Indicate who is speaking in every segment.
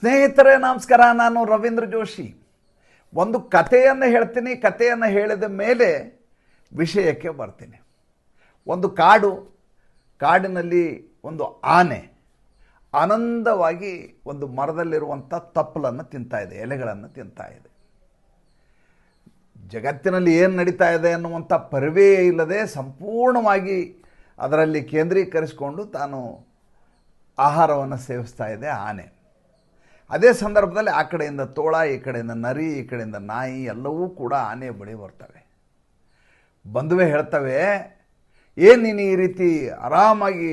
Speaker 1: ಸ್ನೇಹಿತರೇ, ನಮಸ್ಕಾರ. ನಾನು ರವೀಂದ್ರ ಜೋಶಿ. ಒಂದು ಕಥೆಯನ್ನು ಹೇಳ್ತೀನಿ. ಕಥೆಯನ್ನು ಹೇಳಿದ ಮೇಲೆ ವಿಷಯಕ್ಕೆ ಬರ್ತೀನಿ. ಒಂದು ಕಾಡು, ಕಾಡಿನಲ್ಲಿ ಒಂದು ಆನೆ. ಆನಂದವಾಗಿ ಒಂದು ಮರದಲ್ಲಿರುವಂಥ ತಪ್ಪಲನ್ನು ತಿಂತಾ ಇದೆ, ಎಲೆಗಳನ್ನು ತಿಂತಾ ಇದೆ. ಜಗತ್ತಿನಲ್ಲಿ ಏನು ನಡೀತಾ ಇದೆ ಅನ್ನುವಂಥ ಪರಿವೇ ಇಲ್ಲದೆ ಸಂಪೂರ್ಣವಾಗಿ ಅದರಲ್ಲಿ ಕೇಂದ್ರೀಕರಿಸಿಕೊಂಡು ತಾನು ಆಹಾರವನ್ನು ಸೇವಿಸ್ತಾ ಇದೆ ಆನೆ. ಅದೇ ಸಂದರ್ಭದಲ್ಲಿ ಆ ಕಡೆಯಿಂದ ತೋಳ, ಈ ಕಡೆಯಿಂದ ನರಿ, ಈ ಕಡೆಯಿಂದ ನಾಯಿ ಎಲ್ಲವೂ ಕೂಡ ಆನೆ ಬಳಿ ಬರ್ತವೆ. ಬಂದುವೆ ಹೇಳ್ತವೆ, ಏನು ನೀನು ಈ ರೀತಿ ಆರಾಮಾಗಿ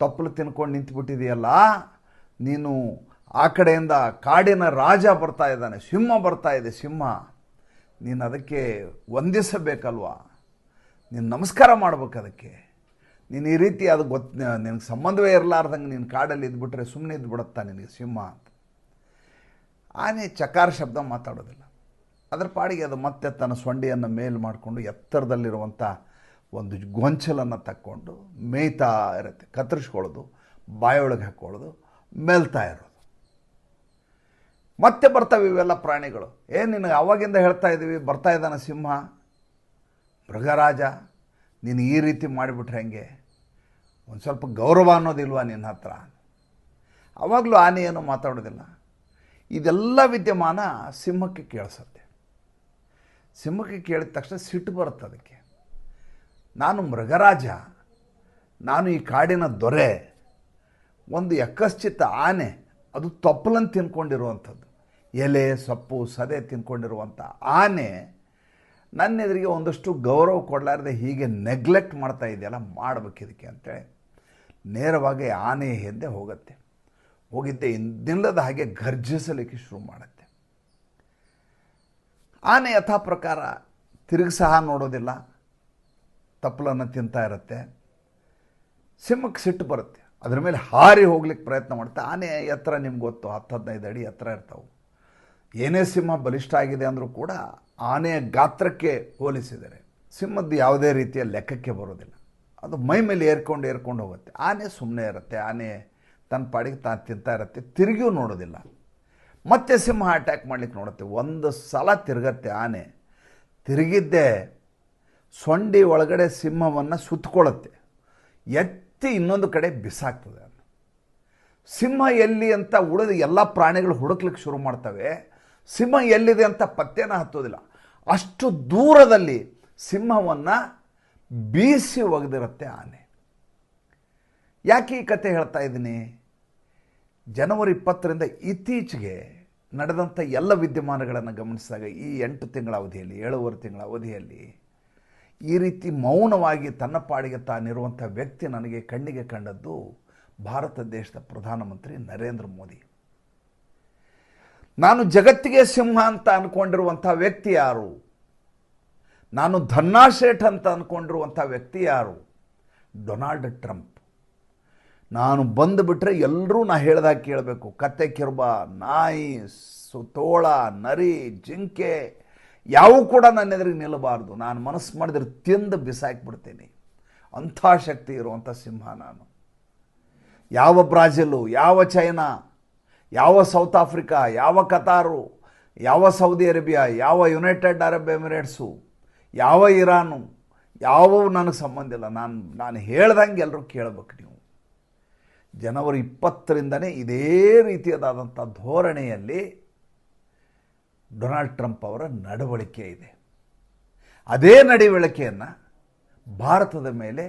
Speaker 1: ತಪ್ಪಲು ತಿನ್ಕೊಂಡು ನಿಂತುಬಿಟ್ಟಿದೆಯಲ್ಲ ನೀನು ಆ ಕಡೆಯಿಂದ ಕಾಡಿನ ರಾಜ ಬರ್ತಾ ಇದ್ದಾನೆ, ಸಿಂಹ ಬರ್ತಾ ಇದೆ, ಸಿಂಹ. ನೀನು ಅದಕ್ಕೆ ವಂದಿಸಬೇಕಲ್ವಾ? ನೀನು ನಮಸ್ಕಾರ ಮಾಡ್ಬೇಕು ಅದಕ್ಕೆ. ನೀನು ಈ ರೀತಿ ಅದು ಗೊತ್ತು ನಿನಗೆ ಸಂಬಂಧವೇ ಇರಲಾರ್ದಂಗೆ ನೀನು ಕಾಡಲ್ಲಿ ಇದ್ಬಿಟ್ರೆ ಸುಮ್ಮನೆ ಇದ್ಬಿಡುತ್ತಾ ನಿನಗೆ ಸಿಂಹ? ಆನೆ ಚಕಾರ ಶಬ್ದ ಮಾತಾಡೋದಿಲ್ಲ. ಅದರ ಪಾಡಿಗೆ ಅದು ಮತ್ತೆ ತನ್ನ ಸೊಂಡಿಯನ್ನು ಮೇಲ್ ಮಾಡಿಕೊಂಡು ಎತ್ತರದಲ್ಲಿರುವಂಥ ಒಂದು ಗೊಂಚಲನ್ನು ತಕ್ಕೊಂಡು ಮೇಯ್ತಾ ಇರುತ್ತೆ. ಕತ್ತರಿಸ್ಕೊಳ್ಳೋದು, ಬಾಯೊಳಗೆ ಹಾಕ್ಕೊಳ್ಳೋದು, ಮೇಲ್ತಾ ಇರೋದು. ಮತ್ತೆ ಬರ್ತವೆ ಇವೆಲ್ಲ ಪ್ರಾಣಿಗಳು. ಏನು ನಿನಗೆ ಅವಾಗಿಂದ ಹೇಳ್ತಾ ಇದ್ದೀವಿ ಬರ್ತಾ ಇದ್ದಾನೆ ಸಿಂಹ. ಮೃಗರಾಜ, ನೀನು ಈ ರೀತಿ ಮಾಡಿಬಿಟ್ರೆ ಹೆಂಗೆ? ಒಂದು ಸ್ವಲ್ಪ ಗೌರವ ಅನ್ನೋದಿಲ್ವಾ ನಿನ್ನ ಹತ್ರ? ಅವಾಗಲೂ ಆನೆ ಏನು ಮಾತಾಡೋದಿಲ್ಲ. ಇದೆಲ್ಲ ವಿದ್ಯಮಾನ ಸಿಂಹಕ್ಕೆ ಕೇಳಿಸುತ್ತೆ. ಸಿಂಹಕ್ಕೆ ಕೇಳಿದ ತಕ್ಷಣ ಸಿಟ್ಟು ಬರುತ್ತೆ ಅದಕ್ಕೆ. ನಾನು ಮೃಗರಾಜ, ನಾನು ಈ ಕಾಡಿನ ದೊರೆ, ಒಂದು ಯಕಶ್ಚಿತ ಆನೆ, ಅದು ತೊಪ್ಪಲನ್ನು ತಿನ್ಕೊಂಡಿರುವಂಥದ್ದು. ಎಲೆ, ಸೊಪ್ಪು, ಸದೆ ತಿನ್ಕೊಂಡಿರುವಂಥ ಆನೆ, ನನ್ನ ಎದುರಿಗೆ ಒಂದಷ್ಟು ಗೌರವ ಕೊಡಲಾರದೆ ಹೀಗೆ ನೆಗ್ಲೆಕ್ಟ್ ಮಾಡ್ತಾ ಇದೆಯಲ್ಲ ಮಾಡ್ಬೇಕು ಇದಕ್ಕೆ ಅಂತೇಳಿ. ನೇರವಾಗಿ ಆನೆ ಹಿಂದೆ ಹೋಗುತ್ತೆ. ಹೋಗಿದ್ದೆ ಇನ್ನಿಲ್ಲದ ಹಾಗೆ ಗರ್ಜಿಸಲಿಕ್ಕೆ ಶುರು ಮಾಡುತ್ತೆ ಆನೆ ಯಥಾ ಪ್ರಕಾರ ತಿರುಗಿ ಸಹ ನೋಡೋದಿಲ್ಲ. ತಪ್ಪಲನ್ನು ತಿಂತಾ ಇರುತ್ತೆ. ಸಿಂಹಕ್ಕೆ ಸಿಟ್ಟು ಬರುತ್ತೆ. ಅದ್ರ ಮೇಲೆ ಹಾರಿ ಹೋಗ್ಲಿಕ್ಕೆ ಪ್ರಯತ್ನ ಮಾಡುತ್ತೆ. ಆನೆ ಎತ್ತರ ನಿಮ್ಗೆ ಗೊತ್ತು, ಹತ್ತು ಹದಿನೈದು ಅಡಿ ಎತ್ತರ ಇರ್ತಾವೆ. ಏನೇ ಸಿಂಹ ಬಲಿಷ್ಠ ಆಗಿದೆ ಅಂದರೂ ಕೂಡ ಆನೆಯ ಗಾತ್ರಕ್ಕೆ ಹೋಲಿಸಿದರೆ ಸಿಂಹದ್ದು ಯಾವುದೇ ರೀತಿಯ ಲೆಕ್ಕಕ್ಕೆ ಬರೋದಿಲ್ಲ. ಅದು ಮೈ ಮೇಲೆ ಏರ್ಕೊಂಡು ಏರ್ಕೊಂಡು ಹೋಗುತ್ತೆ. ಆನೆ ಸುಮ್ಮನೆ ಇರುತ್ತೆ. ಆನೆ ತನ್ನ ಪಾಡಿಗೆ ತಾನು ತಿಂತಾ ಇರತ್ತೆ, ತಿರುಗಿಯೂ ನೋಡೋದಿಲ್ಲ. ಮತ್ತೆ ಸಿಂಹ ಅಟ್ಯಾಕ್ ಮಾಡ್ಲಿಕ್ಕೆ ನೋಡುತ್ತೆ. ಒಂದು ಸಲ ತಿರುಗತ್ತೆ ಆನೆ. ತಿರುಗಿದ್ದೆ ಸೊಂಡಿ ಒಳಗಡೆ ಸಿಂಹವನ್ನು ಸುತ್ತಕೊಳ್ಳುತ್ತೆ ಎತ್ತಿ ಇನ್ನೊಂದು ಕಡೆ ಬಿಸಾಕ್ತದೆ ಸಿಂಹ ಎಲ್ಲಿ ಅಂತ ಉಳಿದ ಎಲ್ಲ ಪ್ರಾಣಿಗಳು ಹುಡುಕ್ಲಿಕ್ಕೆ ಶುರು ಮಾಡ್ತವೆ. ಸಿಂಹ ಎಲ್ಲಿದೆ ಅಂತ ಪತ್ತೆನ ಹತ್ತೋದಿಲ್ಲ. ಅಷ್ಟು ದೂರದಲ್ಲಿ ಸಿಂಹವನ್ನು ಬೀಸಿ ಒಗೆದಿರುತ್ತೆ ಆನೆ. ಯಾಕೆ ಈ ಕತೆ ಹೇಳ್ತಾ ಇದ್ದೀನಿ? ಜನವರಿ ಇಪ್ಪತ್ತರಿಂದ ಇತ್ತೀಚೆಗೆ ನಡೆದಂಥ ಎಲ್ಲ ವಿದ್ಯಮಾನಗಳನ್ನು ಗಮನಿಸಿದಾಗ ಈ ಎಂಟು ತಿಂಗಳ ಅವಧಿಯಲ್ಲಿ, ಏಳುವರೆ ತಿಂಗಳ ಅವಧಿಯಲ್ಲಿ ಈ ರೀತಿ ಮೌನವಾಗಿ ತನ್ನ ಪಾಡಿಗೆ ತಾನಿರುವಂಥ ವ್ಯಕ್ತಿ ನನಗೆ ಕಣ್ಣಿಗೆ ಕಂಡದ್ದು ಭಾರತ ದೇಶದ ಪ್ರಧಾನಮಂತ್ರಿ ನರೇಂದ್ರ ಮೋದಿ. ನಾನು ಜಗತ್ತಿಗೆ ಸಿಂಹ ಅಂತ ಅಂದ್ಕೊಂಡಿರುವಂಥ ವ್ಯಕ್ತಿ ಯಾರು? ನಾನು ಧನ್ನಾಶೇಠ್ ಅಂತ ಅಂದ್ಕೊಂಡಿರುವಂಥ ವ್ಯಕ್ತಿ ಯಾರು? Donald Trump. ನಾನು ಬಂದುಬಿಟ್ರೆ ಎಲ್ಲರೂ ನಾ ಹೇಳ್ದಾಗ ಕೇಳಬೇಕು. ಕತ್ತೆ ಕಿರುಬ, ನಾಯಿ ಸುತೋಳ ನರಿ, ಜಿಂಕೆ, ಯಾವೂ ಕೂಡ ನನ್ನ ಎದುರಿಗೆ ನಿಲ್ಲಬಾರ್ದು. ನಾನು ಮನಸ್ಸು ಮಾಡಿದ್ರೆ ತಿಂದು ಬಿಸಾಕ್ಬಿಡ್ತೀನಿ. ಅಂಥ ಶಕ್ತಿ ಇರುವಂಥ ಸಿಂಹ ನಾನು. ಯಾವ ಬ್ರಾಜಿಲು ಯಾವ ಚೈನಾ, ಯಾವ ಸೌತ್ ಆಫ್ರಿಕಾ, ಯಾವ ಕತಾರು, ಯಾವ ಸೌದಿ ಅರೇಬಿಯಾ, ಯಾವ ಯುನೈಟೆಡ್ ಅರಬ್ ಎಮಿರೇಟ್ಸು, ಯಾವ ಇರಾನು, ಯಾವ ನನಗೆ ಸಂಬಂಧ ಇಲ್ಲ. ನಾನು ನಾನು ಹೇಳ್ದಂಗೆ ಎಲ್ಲರೂ ಕೇಳಬೇಕು ನೀವು. ಜನವರಿ ಇಪ್ಪತ್ತರಿಂದನೇ ಇದೇ ರೀತಿಯಾದಂಥ ಧೋರಣೆಯಲ್ಲಿ ಡೊನಾಲ್ಡ್ ಟ್ರಂಪ್ ಅವರ ನಡವಳಿಕೆ ಇದೆ. ಅದೇ ನಡವಳಿಕೆಯನ್ನು ಭಾರತದ ಮೇಲೆ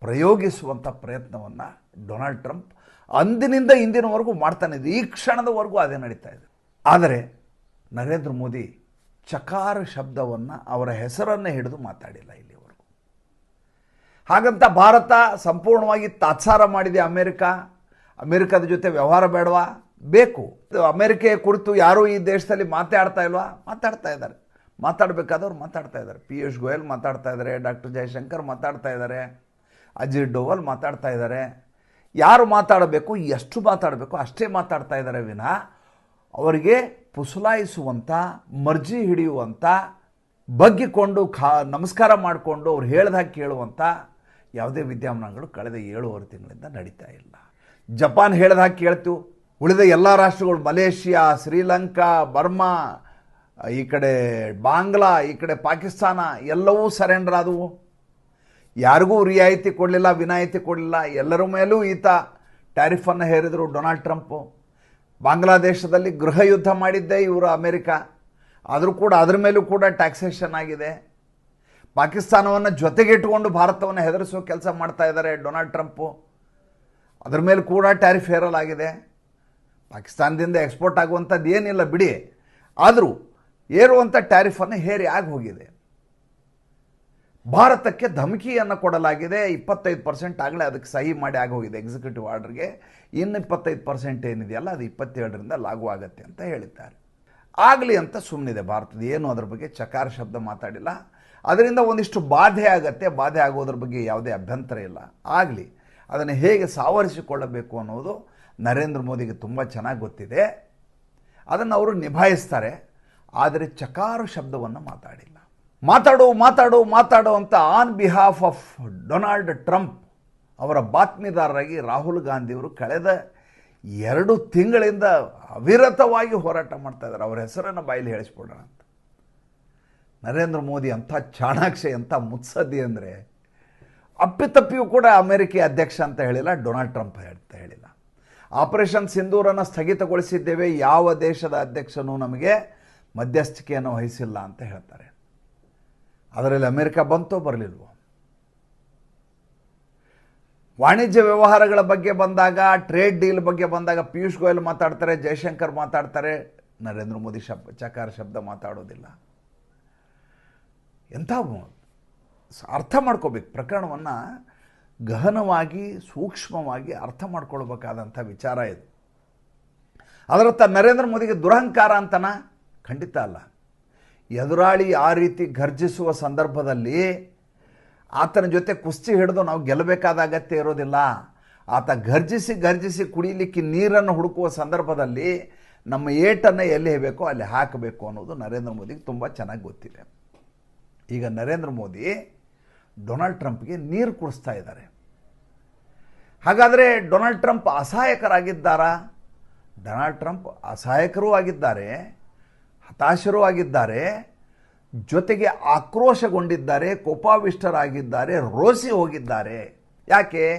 Speaker 1: ಪ್ರಯೋಗಿಸುವಂಥ ಪ್ರಯತ್ನವನ್ನು ಡೊನಾಲ್ಡ್ ಟ್ರಂಪ್ ಅಂದಿನಿಂದ ಇಂದಿನವರೆಗೂ ಮಾಡ್ತಾನೆ ಈ ಕ್ಷಣದವರೆಗೂ ಅದೇ ನಡೀತಾ ಇದೆ. ಆದರೆ ನರೇಂದ್ರ ಮೋದಿ ಚಕಾರ ಶಬ್ದವನ್ನು ಅವರ ಹೆಸರನ್ನು ಹಿಡಿದು ಮಾತಾಡಿಲ್ಲ ಇಲ್ಲಿವರೆಗೂ ಹಾಗಂತ ಭಾರತ ಸಂಪೂರ್ಣವಾಗಿ ತಾತ್ಸಾರ ಮಾಡಿದೆ ಅಮೇರಿಕ. ಅಮೇರಿಕದ ಜೊತೆ ವ್ಯವಹಾರ ಬೇಡವಾ? ಬೇಕು. ಅಮೇರಿಕೆಯ ಕುರಿತು ಯಾರೂ ಈ ದೇಶದಲ್ಲಿ ಮಾತಾಡ್ತಾ ಇಲ್ವಾ? ಮಾತಾಡ್ತಾ ಇದ್ದಾರೆ. ಮಾತಾಡಬೇಕಾದವ್ರು ಮಾತಾಡ್ತಾ ಇದ್ದಾರೆ. ಪಿಯೂಷ್ ಗೋಯಲ್ ಮಾತಾಡ್ತಾ ಇದ್ದಾರೆ, ಡಾಕ್ಟರ್ ಜಯಶಂಕರ್ ಮಾತಾಡ್ತಾ ಇದ್ದಾರೆ, ಅಜಿತ್ ಡೋವಲ್ ಮಾತಾಡ್ತಾ ಇದ್ದಾರೆ. ಯಾರು ಮಾತಾಡಬೇಕು, ಎಷ್ಟು ಮಾತಾಡಬೇಕು ಅಷ್ಟೇ ಮಾತಾಡ್ತಾ ಇದ್ದಾರೆ ವಿನಃ ಅವರಿಗೆ ಪುಸಲಾಯಿಸುವಂಥ ಮರ್ಜಿ ಹಿಡಿಯುವಂಥ ಬಗ್ಗಿಕೊಂಡು ಖಾ, ನಮಸ್ಕಾರ ಮಾಡಿಕೊಂಡು ಅವ್ರು ಹೇಳ್ದಾಗ ಕೇಳುವಂಥ ಯಾವುದೇ ವಿದ್ಯಮಾನಗಳು ಕಳೆದ ಏಳುವರೆ ತಿಂಗಳಿಂದ ನಡೀತಾ ಇಲ್ಲ. ಜಪಾನ್ ಹೇಳ್ದಾಗ ಕೇಳ್ತೀವಿ ಉಳಿದ ಎಲ್ಲ ರಾಷ್ಟ್ರಗಳು, ಮಲೇಷಿಯಾ, ಶ್ರೀಲಂಕಾ, ಬರ್ಮಾ, ಈ ಕಡೆ ಬಾಂಗ್ಲಾ, ಈ ಕಡೆ ಪಾಕಿಸ್ತಾನ, ಎಲ್ಲವೂ ಸರೆಂಡರ್ ಆದವು. ಯಾರಿಗೂ ರಿಯಾಯಿತಿ ಕೊಡಲಿಲ್ಲ, ವಿನಾಯಿತಿ ಕೊಡಲಿಲ್ಲ, ಎಲ್ಲರ ಮೇಲೂ ಈತ ಟ್ಯಾರಿಫನ್ನು ಹೇರಿದರು ಡೊನಾಲ್ಡ್ ಟ್ರಂಪು. ಬಾಂಗ್ಲಾದೇಶದಲ್ಲಿ ಗೃಹ ಯುದ್ಧ ಮಾಡಿದ್ದೇ ಇವರು ಅಮೇರಿಕಾ. ಆದರೂ ಕೂಡ ಅದ್ರ ಮೇಲೂ ಕೂಡ ಟ್ಯಾಕ್ಸೇಷನ್ ಆಗಿದೆ. ಪಾಕಿಸ್ತಾನವನ್ನು ಜೊತೆಗಿಟ್ಟುಕೊಂಡು ಭಾರತವನ್ನು ಹೆದರಿಸೋ ಕೆಲಸ ಮಾಡ್ತಾ ಇದ್ದಾರೆ ಡೊನಾಲ್ಡ್ ಟ್ರಂಪು. ಅದ್ರ ಮೇಲೆ ಕೂಡ ಟ್ಯಾರಿಫ್ ಹೇರಲಾಗಿದೆ. ಪಾಕಿಸ್ತಾನದಿಂದ ಎಕ್ಸ್ಪೋರ್ಟ್ ಆಗುವಂಥದ್ದು ಏನಿಲ್ಲ ಬಿಡಿ. ಆದರೂ ಏರುವಂಥ ಟ್ಯಾರಿಫನ್ನು ಹೇರಿ ಆಗಿ ಹೋಗಿದೆ. ಭಾರತಕ್ಕೆ ಧಮಕಿಯನ್ನು ಕೊಡಲಾಗಿದೆ. ಇಪ್ಪತ್ತೈದು ಪರ್ಸೆಂಟ್ ಆಗಲೇ ಅದಕ್ಕೆ ಸಹಿ ಮಾಡಿ ಆಗೋಗಿದೆ ಎಕ್ಸಿಕ್ಯೂಟಿವ್ ಆರ್ಡರ್ಗೆ. ಇನ್ನು ಇಪ್ಪತ್ತೈದು ಪರ್ಸೆಂಟ್ ಏನಿದೆಯಲ್ಲ, ಅದು ಇಪ್ಪತ್ತೇಳರಿಂದ ಲಾಗು ಆಗುತ್ತೆ ಅಂತ ಹೇಳಿದ್ದಾರೆ. ಆಗಲಿ ಅಂತ ಸುಮ್ಮನಿದೆ ಭಾರತದ ಏನು ಅದ್ರ ಬಗ್ಗೆ ಚಕಾರ ಶಬ್ದ ಮಾತಾಡಿಲ್ಲ. ಅದರಿಂದ ಒಂದಿಷ್ಟು ಬಾಧೆ ಆಗತ್ತೆ. ಬಾಧೆ ಆಗೋದ್ರ ಬಗ್ಗೆ ಯಾವುದೇ ಅಭ್ಯಂತರ ಇಲ್ಲ. ಆಗಲಿ, ಅದನ್ನು ಹೇಗೆ ಸಾವರಿಸಿಕೊಳ್ಳಬೇಕು ಅನ್ನೋದು ನರೇಂದ್ರ ಮೋದಿಗೆ ತುಂಬ ಚೆನ್ನಾಗಿ ಗೊತ್ತಿದೆ. ಅದನ್ನು ಅವರು ನಿಭಾಯಿಸ್ತಾರೆ. ಆದರೆ ಚಕಾರ ಶಬ್ದವನ್ನು ಮಾತಾಡಿಲ್ಲ. ಮಾತಾಡು ಮಾತಾಡು ಮಾತಾಡು ಅಂತ on behalf of Donald Trump ಅವರ ಬಾತ್ಮಿದಾರರಾಗಿ ರಾಹುಲ್ ಗಾಂಧಿಯವರು ಕಳೆದ ಎರಡು ತಿಂಗಳಿಂದ ಅವಿರತವಾಗಿ ಹೋರಾಟ ಮಾಡ್ತಾ ಇದ್ದಾರೆ. ಅವರ ಹೆಸರನ್ನು ಬಾಯಲ್ಲಿ ಹೇಳಿಸ್ಬಿಡೋಣ. ನರೇಂದ್ರ ಮೋದಿ ಅಂಥ ಚಾಣಾಕ್ಷ ಅಂಥ ಮುತ್ಸದ್ದಿ ಅಂದರೆ ಅಪ್ಪಿತಪ್ಪಿಯೂ ಕೂಡ ಅಮೆರಿಕ ಅಧ್ಯಕ್ಷ ಅಂತ ಹೇಳಿಲ್ಲ, ಡೊನಾಲ್ಡ್ ಟ್ರಂಪ್ ಅಂತ ಹೇಳಿಲ್ಲ. ಆಪರೇಷನ್ ಸಿಂಧೂರನ್ನು ಸ್ಥಗಿತಗೊಳಿಸಿದ್ದೇವೆ, ಯಾವ ದೇಶದ ಅಧ್ಯಕ್ಷನೂ ನಮಗೆ ಮಧ್ಯಸ್ಥಿಕೆಯನ್ನು ವಹಿಸಿಲ್ಲ ಅಂತ ಹೇಳ್ತಾರೆ. ಅದರಲ್ಲಿ ಅಮೆರಿಕ ಬಂತೋ ಬರಲಿಲ್ವೋ? ವಾಣಿಜ್ಯ ವ್ಯವಹಾರಗಳ ಬಗ್ಗೆ ಬಂದಾಗ, ಟ್ರೇಡ್ ಡೀಲ್ ಬಗ್ಗೆ ಬಂದಾಗ ಪಿಯೂಷ್ ಗೋಯಲ್ ಮಾತಾಡ್ತಾರೆ ಜಯಶಂಕರ್ ಮಾತಾಡ್ತಾರೆ, ನರೇಂದ್ರ ಮೋದಿ ಶಬ್ ಚಕಾರ ಶಬ್ದ ಮಾತಾಡೋದಿಲ್ಲ. ಎಂಥ ಅರ್ಥ ಮಾಡ್ಕೋಬೇಕು. ಪ್ರಕರಣವನ್ನು ಗಹನವಾಗಿ, ಸೂಕ್ಷ್ಮವಾಗಿ ಅರ್ಥ ಮಾಡ್ಕೊಳ್ಬೇಕಾದಂಥ ವಿಚಾರ ಇದು. ಅದರತ್ತ ನರೇಂದ್ರ ಮೋದಿಗೆ ದುರಹಂಕಾರ ಅಂತನ? ಖಂಡಿತ ಅಲ್ಲ. ಎದುರಾಳಿ ಆ ರೀತಿ ಗರ್ಜಿಸುವ ಸಂದರ್ಭದಲ್ಲಿ ಆತನ ಜೊತೆ ಕುಸ್ತಿ ಹಿಡಿದು ನಾವು ಗೆಲ್ಲಬೇಕಾದ ಅಗತ್ಯ ಇರೋದಿಲ್ಲ. ಆತ ಗರ್ಜಿಸಿ ಗರ್ಜಿಸಿ ಕುಡಿಲಿಕ್ಕೆ ನೀರನ್ನು ಹುಡುಕುವ ಸಂದರ್ಭದಲ್ಲಿ ನಮ್ಮ ಏಟನ್ನು ಎಲ್ಲಿ ಹೇಳಬೇಕೋ ಅಲ್ಲಿ ಹಾಕಬೇಕು ಅನ್ನೋದು ನರೇಂದ್ರ ಮೋದಿಗೆ ತುಂಬ ಚೆನ್ನಾಗಿ ಗೊತ್ತಿದೆ. ಈಗ ನರೇಂದ್ರ ಮೋದಿ ಡೊನಾಲ್ಡ್ ಟ್ರಂಪ್ಗೆ ನೀರು ಕುಡಿಸ್ತಾ ಇದ್ದಾರೆ. ಹಾಗಾದರೆ ಡೊನಾಲ್ಡ್ ಟ್ರಂಪ್ ಅಸಹಾಯಕರಾಗಿದ್ದಾರಾ? ಡೊನಾಲ್ಡ್ ಟ್ರಂಪ್ ಅಸಹಾಯಕರೂ ಆಗಿದ್ದಾರೆ, ಹತಾಶರೂ ಆಗಿದ್ದಾರೆ, ಜೊತೆಗೆ ಆಕ್ರೋಶಗೊಂಡಿದ್ದಾರೆ, ಕೋಪಾವಿಷ್ಟರಾಗಿದ್ದಾರೆ, ರೋಸಿ ಹೋಗಿದ್ದಾರೆ. ಯಾಕೆ?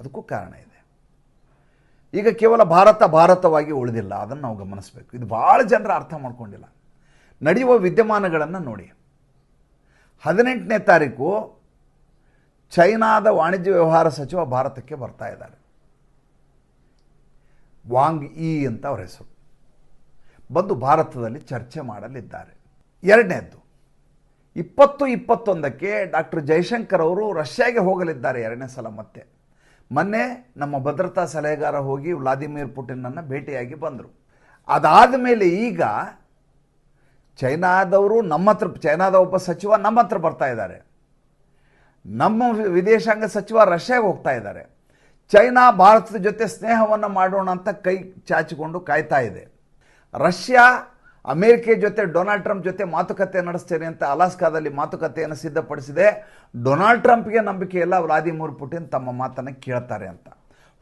Speaker 1: ಅದಕ್ಕೂ ಕಾರಣ ಇದೆ. ಈಗ ಕೇವಲ ಭಾರತ ಭಾರತವಾಗಿ ಉಳಿದಿಲ್ಲ, ಅದನ್ನು ನಾವು ಗಮನಿಸಬೇಕು. ಇದು ಭಾಳ ಜನರ ಅರ್ಥ ಮಾಡ್ಕೊಂಡಿಲ್ಲ. ನಡೆಯುವ ವಿದ್ಯಮಾನಗಳನ್ನು ನೋಡಿ. ಹದಿನೆಂಟನೇ ತಾರೀಕು ಚೈನಾದ ವಾಣಿಜ್ಯ ವ್ಯವಹಾರ ಸಚಿವ ಭಾರತಕ್ಕೆ ಬರ್ತಾ ಇದ್ದಾರೆ. ವಾಂಗ್ ಇ ಅಂತ ಅವರ ಹೆಸರು. ಬಂದು ಭಾರತದಲ್ಲಿ ಚರ್ಚೆ ಮಾಡಲಿದ್ದಾರೆ. ಎರಡನೇದ್ದು, ಇಪ್ಪತ್ತು ಇಪ್ಪತ್ತೊಂದಕ್ಕೆ ಡಾಕ್ಟರ್ ಜೈಶಂಕರ್ ಅವರು ರಷ್ಯಾಗೆ ಹೋಗಲಿದ್ದಾರೆ ಎರಡನೇ ಸಲ ಮತ್ತೆ. ಮೊನ್ನೆ ನಮ್ಮ ಭದ್ರತಾ ಸಲಹೆಗಾರ ಹೋಗಿ ವ್ಲಾದಿಮಿರ್ ಪುಟಿನನ್ನು ಭೇಟಿಯಾಗಿ ಬಂದರು. ಅದಾದ ಮೇಲೆ ಈಗ ಚೈನಾದವರು ನಮ್ಮ ಹತ್ರ, ಚೈನಾದ ಒಬ್ಬ ಸಚಿವ ನಮ್ಮ ಹತ್ರ ಬರ್ತಾ ಇದ್ದಾರೆ. ನಮ್ಮ ವಿದೇಶಾಂಗ ಸಚಿವ ರಷ್ಯಾಗೆ ಹೋಗ್ತಾ ಇದ್ದಾರೆ. ಚೈನಾ, ಭಾರತದ ಜೊತೆ ಸ್ನೇಹವನ್ನು ಮಾಡೋಣ ಅಂತ ಕೈ ಚಾಚಿಕೊಂಡು ಕಾಯ್ತಾ ಇದೆ. ರಷ್ಯಾ, ಅಮೇರಿಕೆ ಜೊತೆ ಡೊನಾಲ್ಡ್ ಟ್ರಂಪ್ ಜೊತೆ ಮಾತುಕತೆ ನಡೆಸ್ತೇನೆ ಅಂತ ಅಲಾಸ್ಕಾದಲ್ಲಿ ಮಾತುಕತೆಯನ್ನು ಸಿದ್ಧಪಡಿಸಿದೆ. ಡೊನಾಲ್ಡ್ ಟ್ರಂಪ್ಗೆ ನಂಬಿಕೆ ಇಲ್ಲ, ವ್ಲಾದಿಮಿರ್ ಪುಟಿನ್ ತಮ್ಮ ಮಾತನ್ನು ಕೇಳ್ತಾರೆ ಅಂತ.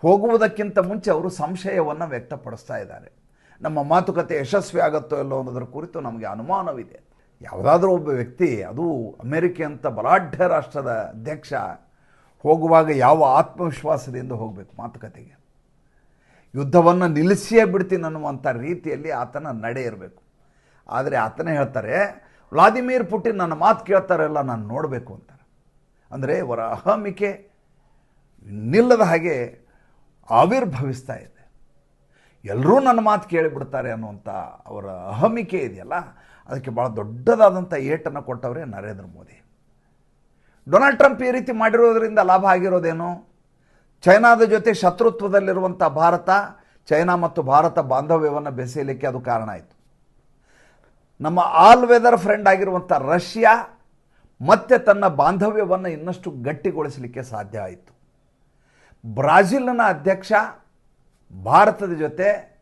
Speaker 1: ಹೋಗುವುದಕ್ಕಿಂತ ಮುಂಚೆ ಅವರು ಸಂಶಯವನ್ನು ವ್ಯಕ್ತಪಡಿಸ್ತಾ ಇದ್ದಾರೆ. ನಮ್ಮ ಮಾತುಕತೆ ಯಶಸ್ವಿ ಆಗುತ್ತೋ ಇಲ್ಲೋ ಅನ್ನೋದ್ರ ಕುರಿತು ನಮಗೆ ಅನುಮಾನವಿದೆ. ಯಾವುದಾದ್ರೂ ಒಬ್ಬ ವ್ಯಕ್ತಿ, ಅದು ಅಮೆರಿಕ ಅಂತ ಬಲಾಢ್ಯ ರಾಷ್ಟ್ರದ ಅಧ್ಯಕ್ಷ, ಹೋಗುವಾಗ ಯಾವ ಆತ್ಮವಿಶ್ವಾಸದಿಂದ ಹೋಗಬೇಕು ಮಾತುಕತೆಗೆ? ಯುದ್ಧವನ್ನು ನಿಲ್ಲಿಸಿಯೇ ಬಿಡ್ತೀನಿ ಅನ್ನುವಂಥ ರೀತಿಯಲ್ಲಿ ಆತನ ನಡೆ ಇರಬೇಕು. ಆದರೆ ಆತನೇ ಹೇಳ್ತಾರೆ, ವ್ಲಾದಿಮಿರ್ ಪುಟಿನ್ ನನ್ನ ಮಾತು ಕೇಳ್ತಾರಲ್ಲ, ನಾನು ನೋಡಬೇಕು ಅಂತಾರೆ. ಅಂದರೆ ಅವರ ಅಹಮಿಕೆ ನಿಲ್ಲದ ಹಾಗೆ ಆವಿರ್ಭವಿಸ್ತಾ ಇದೆ. ಎಲ್ಲರೂ ನನ್ನ ಮಾತು ಕೇಳಿಬಿಡ್ತಾರೆ ಅನ್ನುವಂಥ ಅವರ ಅಹಮಿಕೆ ಇದೆಯಲ್ಲ? ಅದಕ್ಕೆ ಭಾಳ ದೊಡ್ಡದಾದಂಥ ಏಟನ್ನು ಕೊಟ್ಟವರೇ ನರೇಂದ್ರ ಮೋದಿ. ಡೊನಾಲ್ಡ್ ಟ್ರಂಪ್ ಈ ರೀತಿ ಮಾಡಿರೋದ್ರಿಂದ ಲಾಭ ಆಗಿರೋದೇನು? ಚೈನಾದ ಜೊತೆ ಶತ್ರುತ್ವದಲ್ಲಿರುವಂಥ ಭಾರತ, ಚೈನಾ ಮತ್ತು ಭಾರತ ಬಾಂಧವ್ಯವನ್ನು ಬೆಸೆಯಲಿಕ್ಕೆ ಅದು ಕಾರಣ ಆಯಿತು. ನಮ್ಮ ಆಲ್ ವೆದರ್ ಫ್ರೆಂಡ್ ಆಗಿರುವಂಥ ರಷ್ಯಾ ಮತ್ತೆ ತನ್ನ ಬಾಂಧವ್ಯವನ್ನು ಇನ್ನಷ್ಟು ಗಟ್ಟಿಗೊಳಿಸಲಿಕ್ಕೆ ಸಾಧ್ಯ ಆಯಿತು. ಬ್ರಾಜಿಲ್ನ ಅಧ್ಯಕ್ಷ ಭಾರತದ ಜೊತೆ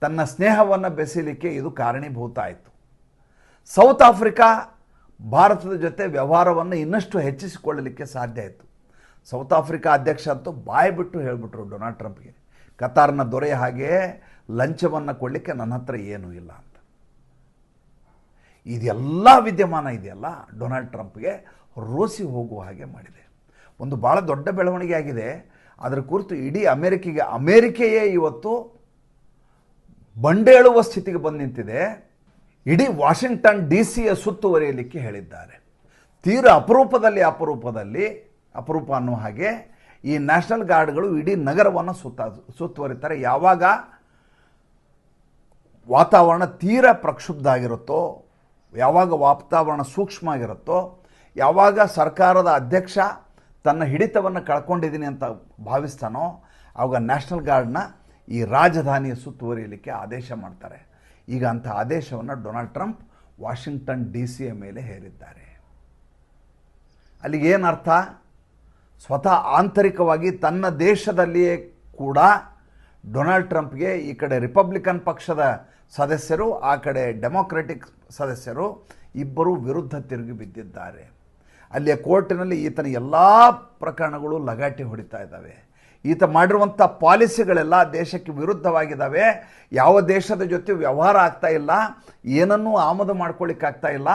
Speaker 1: ತನ್ನ ಸ್ನೇಹವನ್ನು ಬೆಸೆಯಲಿಕ್ಕೆ ಇದು ಕಾರಣೀಭೂತ ಆಯಿತು ಸೌತ್ ಆಫ್ರಿಕಾ ಭಾರತದ ಜೊತೆ ವ್ಯವಹಾರವನ್ನು ಇನ್ನಷ್ಟು ಹೆಚ್ಚಿಸಿಕೊಳ್ಳಲಿಕ್ಕೆ ಸಾಧ್ಯ ಆಯಿತು. ಸೌತ್ ಆಫ್ರಿಕಾ ಅಧ್ಯಕ್ಷ ಅಂತೂ ಬಾಯಿ ಬಿಟ್ಟು ಹೇಳಿಬಿಟ್ರು ಡೊನಾಲ್ಡ್ ಟ್ರಂಪ್ಗೆ. ಕತಾರ್ನ ದೊರೆಯ ಹಾಗೆ ಲಂಚವನ್ನು ಕೊಡಲಿಕ್ಕೆ ನನ್ನ ಹತ್ರ ಏನೂ ಇಲ್ಲ ಅಂತ. ಇದೆಲ್ಲ ವಿದ್ಯಮಾನ ಇದೆಯಲ್ಲ? ಡೊನಾಲ್ಡ್ ಟ್ರಂಪ್ಗೆ ರೋಸಿ ಹೋಗುವ ಹಾಗೆ ಮಾಡಿದೆ. ಒಂದು ಭಾಳ ದೊಡ್ಡ ಬೆಳವಣಿಗೆ ಆಗಿದೆ. ಅದರ ಕುರಿತು ಇಡೀ ಅಮೆರಿಕೆಗೆ, ಅಮೆರಿಕೆಯೇ ಇವತ್ತು ಬಂಡೇಳುವ ಸ್ಥಿತಿಗೆ ಬಂದು ನಿಂತಿದೆ. ಇಡೀ ವಾಷಿಂಗ್ಟನ್ ಡಿ ಸಿಯ ಸುತ್ತುವರಿಯಲಿಕ್ಕೆ ಹೇಳಿದ್ದಾರೆ. ತೀರ ಅಪರೂಪದಲ್ಲಿ ಅಪರೂಪದಲ್ಲಿ, ಅಪರೂಪ ಅನ್ನೋ ಹಾಗೆ ಈ ನ್ಯಾಷನಲ್ ಗಾರ್ಡ್ಗಳು ಇಡೀ ನಗರವನ್ನು ಸುತ್ತ, ಸುತ್ತುವರಿತಾರೆ. ಯಾವಾಗ ವಾತಾವರಣ ತೀರ ಪ್ರಕ್ಷುಬ್ಧ ಆಗಿರುತ್ತೋ, ಯಾವಾಗ ವಾತಾವರಣ ಸೂಕ್ಷ್ಮ ಆಗಿರುತ್ತೋ, ಯಾವಾಗ ಸರ್ಕಾರದ ಅಧ್ಯಕ್ಷ ತನ್ನ ಹಿಡಿತವನ್ನು ಕಳ್ಕೊಂಡಿದ್ದೀನಿ ಅಂತ ಭಾವಿಸ್ತಾನೋ, ಆವಾಗ ನ್ಯಾಷನಲ್ ಗಾರ್ಡ್ನ ಈ ರಾಜಧಾನಿಯ ಸುತ್ತುವರಿಯಲಿಕ್ಕೆ ಆದೇಶ ಮಾಡ್ತಾರೆ. ಈಗ ಅಂಥ ಆದೇಶವನ್ನು ಡೊನಾಲ್ಡ್ ಟ್ರಂಪ್ ವಾಷಿಂಗ್ಟನ್ ಡಿ ಸಿಯ ಮೇಲೆ ಹೇರಿದ್ದಾರೆ. ಅಲ್ಲಿಗೇನರ್ಥ ಸ್ವತಃ ಆಂತರಿಕವಾಗಿ ತನ್ನ ದೇಶದಲ್ಲಿಯೇ ಕೂಡ ಡೊನಾಲ್ಡ್ ಟ್ರಂಪ್ಗೆ ಈ ಕಡೆ ರಿಪಬ್ಲಿಕನ್ ಪಕ್ಷದ ಸದಸ್ಯರು, ಆ ಕಡೆ ಡೆಮೊಕ್ರೆಟಿಕ್ ಸದಸ್ಯರು ಇಬ್ಬರು ವಿರುದ್ಧ ತಿರುಗಿ ಬಿದ್ದಿದ್ದಾರೆ. ಅಲ್ಲಿಯ ಕೋರ್ಟಿನಲ್ಲಿ ಈತನ ಎಲ್ಲ ಪ್ರಕರಣಗಳು ಲಗಾಟಿ ಹೊಡಿತಾ ಇದ್ದಾವೆ. ಈತ ಮಾಡಿರುವಂಥ ಪಾಲಿಸಿಗಳೆಲ್ಲ ದೇಶಕ್ಕೆ ವಿರುದ್ಧವಾಗಿದ್ದಾವೆ. ಯಾವ ದೇಶದ ಜೊತೆ ವ್ಯವಹಾರ ಆಗ್ತಾ ಇಲ್ಲ, ಏನನ್ನೂ ಆಮದು ಮಾಡ್ಕೊಳ್ಳಿಕ್ಕಾಗ್ತಾ ಇಲ್ಲ,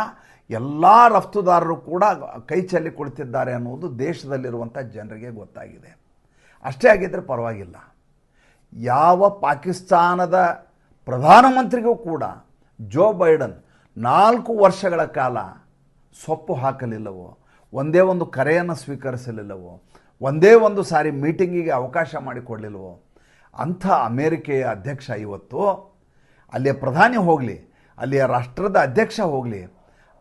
Speaker 1: ಎಲ್ಲ ರಫ್ತುದಾರರು ಕೂಡ ಕೈ ಚೆಲ್ಲಿ ಕುಳಿತಿದ್ದಾರೆ ಅನ್ನುವುದು ದೇಶದಲ್ಲಿರುವಂಥ ಜನರಿಗೆ ಗೊತ್ತಾಗಿದೆ. ಅಷ್ಟೇ ಆಗಿದ್ದರೆ ಪರವಾಗಿಲ್ಲ. ಯಾವ ಪಾಕಿಸ್ತಾನದ ಪ್ರಧಾನಮಂತ್ರಿಗೂ ಕೂಡ ಜೋ ಬೈಡನ್ ನಾಲ್ಕು ವರ್ಷಗಳ ಕಾಲ ಸೊಪ್ಪು ಹಾಕಲಿಲ್ಲವೋ ಒಂದೇ ಒಂದು ಕರೆಯನ್ನು ಸ್ವೀಕರಿಸಲಿಲ್ಲವೋ, ಒಂದೇ ಒಂದು ಸಾರಿ ಮೀಟಿಂಗಿಗೆ ಅವಕಾಶ ಮಾಡಿಕೊಡಲಿಲ್ಲವೋ, ಅಂಥ ಅಮೇರಿಕೆಯ ಅಧ್ಯಕ್ಷ ಇವತ್ತು, ಅಲ್ಲಿಯ ಪ್ರಧಾನಿ ಹೋಗಲಿ, ಅಲ್ಲಿಯ ರಾಷ್ಟ್ರದ ಅಧ್ಯಕ್ಷ ಹೋಗಲಿ,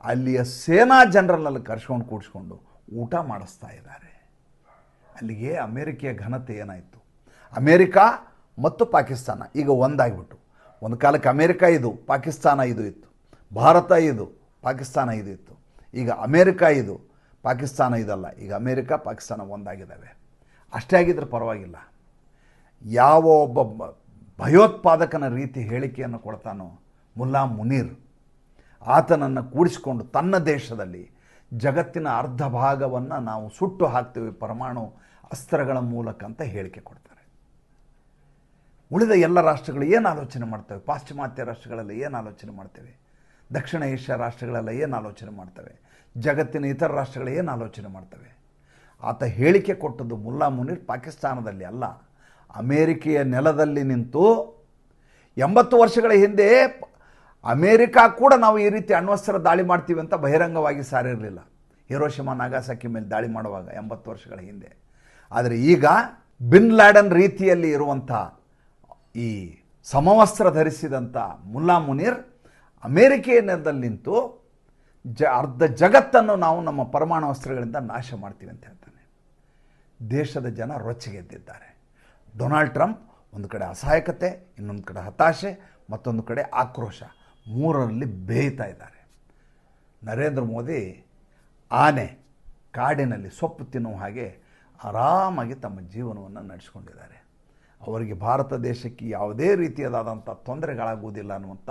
Speaker 1: ಅಲ್ಲಿಯ ಸೇನಾ ಜನರಲ್ನಲ್ಲಿ ಕರ್ಸ್ಕೊಂಡು ಕೂಡಿಸ್ಕೊಂಡು ಊಟ ಮಾಡಿಸ್ತಾ ಇದ್ದಾರೆ. ಅಲ್ಲಿಗೆ ಅಮೇರಿಕೆಯ ಘನತೆ ಏನಾಯಿತು? ಅಮೇರಿಕಾ ಮತ್ತು ಪಾಕಿಸ್ತಾನ, ಈಗ ಒಂದಾಗಿಬಿಟ್ಟು. ಒಂದು ಕಾಲಕ್ಕೆ ಅಮೇರಿಕಾ ಇದು, ಪಾಕಿಸ್ತಾನ ಇದು ಇತ್ತು. ಭಾರತ ಇದು, ಪಾಕಿಸ್ತಾನ ಇದು ಇತ್ತು. ಈಗ ಅಮೇರಿಕಾ ಇದು ಪಾಕಿಸ್ತಾನ ಇದಲ್ಲ. ಈಗ ಅಮೇರಿಕ, ಪಾಕಿಸ್ತಾನ ಒಂದಾಗಿದ್ದಾವೆ. ಅಷ್ಟೇ ಆಗಿದ್ರೆ ಪರವಾಗಿಲ್ಲ. ಯಾವ ಒಬ್ಬ ಭಯೋತ್ಪಾದಕನ ರೀತಿ ಹೇಳಿಕೆಯನ್ನು ಕೊಡ್ತಾನೋ ಮುಲ್ಲಾ ಮುನೀರ್, ಆತನನ್ನು ಕೂಡಿಸಿಕೊಂಡು ತನ್ನ ದೇಶದಲ್ಲಿ ಜಗತ್ತಿನ ಅರ್ಧ ಭಾಗವನ್ನು ನಾವು ಸುಟ್ಟು ಹಾಕ್ತೇವೆ ಪರಮಾಣು ಅಸ್ತ್ರಗಳ ಮೂಲಕ ಅಂತ ಹೇಳಿಕೆ ಕೊಡ್ತಾರೆ. ಉಳಿದ ಎಲ್ಲ ರಾಷ್ಟ್ರಗಳು ಏನು ಆಲೋಚನೆ ಮಾಡ್ತವೆ? ಪಾಶ್ಚಿಮಾತ್ಯ ರಾಷ್ಟ್ರಗಳಲ್ಲಿ ಏನು ಆಲೋಚನೆ ಮಾಡ್ತೇವೆ? ದಕ್ಷಿಣ ಏಷ್ಯಾ ರಾಷ್ಟ್ರಗಳೆಲ್ಲ ಏನು ಆಲೋಚನೆ ಮಾಡ್ತವೆ? ಜಗತ್ತಿನ ಇತರ ರಾಷ್ಟ್ರಗಳು ಏನು ಆಲೋಚನೆ ಮಾಡ್ತವೆ? ಆತ ಹೇಳಿಕೆ ಕೊಟ್ಟದ್ದು ಮುಲ್ಲಾ ಮುನೀರ್ ಪಾಕಿಸ್ತಾನದಲ್ಲಿ ಅಲ್ಲ. ಅಮೇರಿಕೆಯ ನೆಲದಲ್ಲಿ ನಿಂತು ಎಂಬತ್ತು ವರ್ಷಗಳ ಹಿಂದೆ ಅಮೇರಿಕಾ ಕೂಡ ನಾವು ಈ ರೀತಿ ಅಣ್ವಸ್ತ್ರ ದಾಳಿ ಮಾಡ್ತೀವಿ ಅಂತ ಬಹಿರಂಗವಾಗಿ ಸಾರಿರಲಿಲ್ಲ. ಹಿರೋಶಿಮಾ, ನಾಗಾಸಾಕಿ ಮೇಲೆ ದಾಳಿ ಮಾಡುವಾಗ ಎಂಬತ್ತು ವರ್ಷಗಳ ಹಿಂದೆ. ಆದರೆ ಈಗ ಬಿನ್ ಲ್ಯಾಡನ್ ರೀತಿಯಲ್ಲಿ ಇರುವಂಥ ಈ ಸಮವಸ್ತ್ರ ಧರಿಸಿದಂಥ ಮುಲ್ಲಾ ಮುನೀರ್ ಅಮೇರಿಕೆಯ ನೆಲದಲ್ಲಿ ನಿಂತು ಜ ಅರ್ಧ ಜಗತ್ತನ್ನು ನಾವು ನಮ್ಮ ಪರಮಾಣು ಅಸ್ತ್ರಗಳಿಂದ ನಾಶ ಮಾಡ್ತೀವಿ ಅಂತ ಹೇಳ್ತಾನೆ. ದೇಶದ ಜನ ರೊಚ್ಚಿಗೆದ್ದಿದ್ದಾರೆ ಡೊನಾಲ್ಡ್ ಟ್ರಂಪ್ ಒಂದು ಕಡೆ ಅಸಹಾಯಕತೆ, ಇನ್ನೊಂದು ಕಡೆ ಹತಾಶೆ, ಮತ್ತೊಂದು ಕಡೆ ಆಕ್ರೋಶ. ಮೂರರಲ್ಲಿ ಬೇಯ್ತಾ ಇದ್ದಾರೆ. ನರೇಂದ್ರ ಮೋದಿ ಆನೆ ಕಾಡಿನಲ್ಲಿ ಸೊಪ್ಪು ತಿನ್ನುವ ಹಾಗೆ ಆರಾಮಾಗಿ ತಮ್ಮ ಜೀವನವನ್ನು ನಡೆಸ್ಕೊಂಡಿದ್ದಾರೆ. ಅವರಿಗೆ ಭಾರತ ದೇಶಕ್ಕೆ ಯಾವುದೇ ರೀತಿಯಾದಂಥ ತೊಂದರೆಗಳಾಗುವುದಿಲ್ಲ ಅನ್ನುವಂಥ